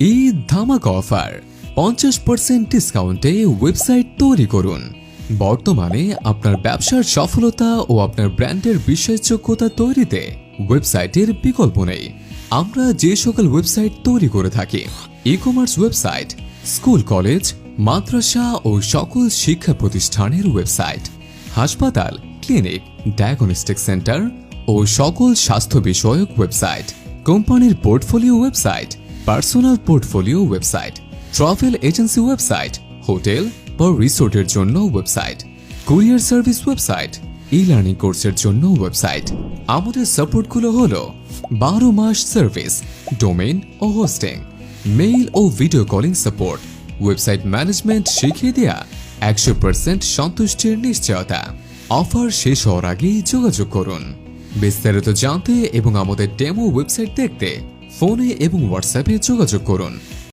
ঈদ ধামাকা অফার। পঞ্চাশ পার্সেন্ট ডিসকাউন্টে ওয়েবসাইট তৈরি করুন। বর্তমানে আপনার ব্যবসার সফলতা ও আপনার ব্র্যান্ডের বিশ্বাসযোগ্যতা তৈরিতে ওয়েবসাইটের বিকল্প নেই। আমরা যে সকল ওয়েবসাইট তৈরি করে থাকি e commerce website school college মাদ্রাসা ও সকল শিক্ষা প্রতিষ্ঠানের ওয়েবসাইট হাসপাতাল ক্লিনিক ডায়াগনস্টিক সেন্টার ও সকল স্বাস্থ্য বিষয়ক ওয়েবসাইট কোম্পানির portfolio website personal portfolio website, travel agency website, hotel বা রিসোর্টের জন্য website, courier service website e learning কোর্সের জন্য ওয়েবসাইট। আমাদের সাপোর্টগুলো হল বারো মাস সার্ভিস, ডোমেইন ও হোস্টিং, মেইল ও video calling support, website management শিখিয়ে দেয়া, একশো পার্সেন্ট সন্তুষ্টির নিশ্চয়তা। অফার শেষ হওয়ার আগেই যোগাযোগ করুন। বিস্তারিত জানতে এবং আমাদের ডেমো ওয়েবসাইট দেখতে ফোনে এবং হোয়াটসঅ্যাপে যোগাযোগ করুন।